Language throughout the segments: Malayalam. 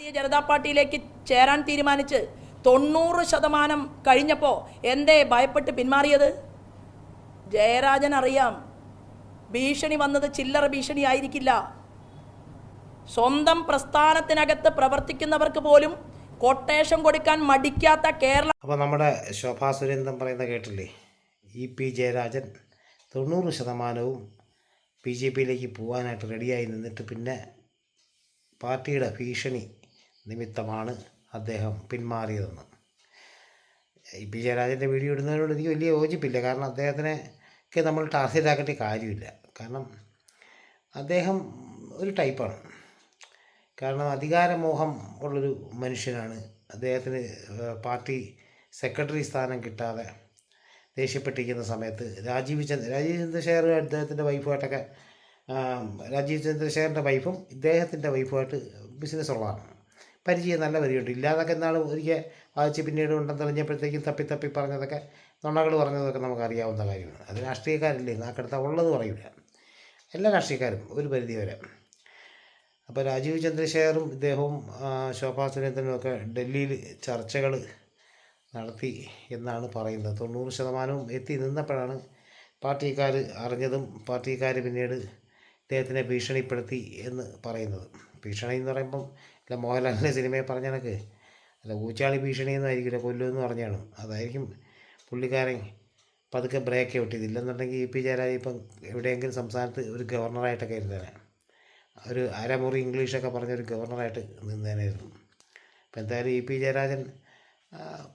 ഭാരതീയ ജനതാ പാർട്ടിയിലേക്ക് ചേരാൻ തീരുമാനിച്ച് തൊണ്ണൂറ് ശതമാനം കഴിഞ്ഞപ്പോൾ എന്തേ ഭയപ്പെട്ട് പിന്മാറിയത്? ജയരാജൻ അറിയാം ഭീഷണി വന്നത് ചില്ലറ ഭീഷണി ആയിരിക്കില്ല. സ്വന്തം പ്രസ്ഥാനത്തിനകത്ത് പ്രവർത്തിക്കുന്നവർക്ക് പോലും കൊട്ടേഷൻ കൊടുക്കാൻ മടിക്കാത്ത കേരളം അപ്പോൾ നമ്മുടെ ശോഭാ സുരേന്ദ്രൻ പറയുന്ന കേട്ടില്ലേ? ഇ പി ജയരാജൻ തൊണ്ണൂറ് ശതമാനവും ബി ജെ പിയിലേക്ക് പോകാനായിട്ട് റെഡിയായി നിന്നിട്ട് പിന്നെ പാർട്ടിയുടെ ഭീഷണി നിമിത്തമാണ് അദ്ദേഹം പിന്മാറിയതെന്ന്. പി ജയരാജന്റെ വീഡിയോ ഇടുന്നതിനോട് എനിക്ക് വലിയ യോജിപ്പില്ല. കാരണം അദ്ദേഹത്തിനെ ഒക്കെ നമ്മൾ ടാർഗറ്റ് ആക്കേണ്ട കാര്യമില്ല. കാരണം അദ്ദേഹം ഒരു ടൈപ്പാണ്. കാരണം അധികാരമോഹം ഉള്ളൊരു മനുഷ്യനാണ്. അദ്ദേഹത്തിന് പാർട്ടി സെക്രട്ടറി സ്ഥാനം കിട്ടാതെ ദേഷ്യപ്പെട്ടിരിക്കുന്ന സമയത്ത് രാജീവ് ചന്ദ്ര രാജീവ് ചന്ദ്രശേഖർ അദ്ദേഹത്തിന്റെ വൈഫുമായിട്ടൊക്കെ രാജീവ് ചന്ദ്രശേഖറിന്റെ വൈഫും ഇദ്ദേഹത്തിന്റെ വൈഫുമായിട്ട് ബിസിനസ് ഉള്ളതാണ് പരിചയം നല്ല പരിചയമുണ്ട് ഇല്ലാതൊക്കെ എന്നാൾ ഒരിക്കൽ വായിച്ച് പിന്നീട് ഉണ്ടെന്ന് തെളിഞ്ഞപ്പോഴത്തേക്കും തപ്പി തപ്പി പറഞ്ഞതൊക്കെ നുണകൾ പറഞ്ഞതൊക്കെ നമുക്ക് അറിയാവുന്ന കാര്യമാണ്. അത് രാഷ്ട്രീയക്കാരില്ലേ? നാക്കെടുത്ത ഉള്ളത് പറയില്ല എല്ലാ രാഷ്ട്രീയക്കാരും ഒരു പരിധി വരെ. അപ്പോൾ രാജീവ് ചന്ദ്രശേഖറും ഇദ്ദേഹവും ശോഭാ സുരേന്ദ്രനും ഒക്കെ ഡൽഹിയിൽ ചർച്ചകൾ നടത്തി എന്നാണ് പറയുന്നത്. തൊണ്ണൂറ് ശതമാനവും എത്തി നിന്നപ്പോഴാണ് പാർട്ടിക്കാർ അറിഞ്ഞതും പാർട്ടിക്കാർ പിന്നീട് ഇദ്ദേഹത്തിനെ ഭീഷണിപ്പെടുത്തി എന്ന് പറയുന്നത്. ഭീഷണി എന്ന് പറയുമ്പം അല്ല മോഹൻലാലിന്റെ സിനിമയെ പറഞ്ഞ കണക്ക്. അല്ല ഊച്ചാളി ഭീഷണി എന്നായിരിക്കില്ല കൊല്ലുമെന്ന് പറഞ്ഞാണ് അതായിരിക്കും പുള്ളിക്കാരൻ പതുക്കെ ബ്രേക്ക് വിട്ടത് ഇല്ലെന്നുണ്ടെങ്കിൽ ഇ പി ജയരാജ് ഇപ്പം എവിടെയെങ്കിലും സംസ്ഥാനത്ത് ഒരു ഗവർണറായിട്ടൊക്കെ ഇരുന്നേനെ. ഒരു അരമുറി ഇംഗ്ലീഷൊക്കെ പറഞ്ഞൊരു ഗവർണറായിട്ട് നിന്നേനായിരുന്നു. അപ്പം എന്തായാലും ഇ പി ജയരാജൻ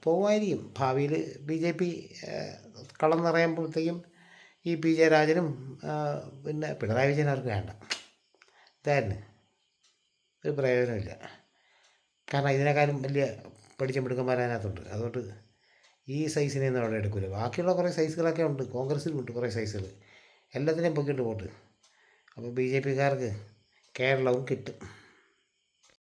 പോകുമായിരിക്കും ഭാവിയിൽ ബി ജെ പി കളം നിറയുമ്പോഴത്തേക്കും ഇ പി ജയരാജനും പിന്നെ പിണറായി വിജയൻ അവർക്ക് വേണ്ട. ഇതായിരുന്നു ഒരു പ്രയോജനമില്ല കാരണം ഇതിനേക്കാളും വലിയ പഠിച്ച മിടുക്കന്മാർ അതിനകത്തുണ്ട്. അതുകൊണ്ട് ഈ സൈസിനെയൊന്നും അവിടെ എടുക്കില്ല ബാക്കിയുള്ള കുറേ സൈസുകളൊക്കെ ഉണ്ട്. കോൺഗ്രസ്സിലുണ്ട് കുറേ സൈസുകൾ. എല്ലാത്തിനെയും പൊക്കിയിട്ട് പോട്ട്. അപ്പോൾ ബി ജെ പിക്കാർക്ക് കേരളവും കിട്ടും.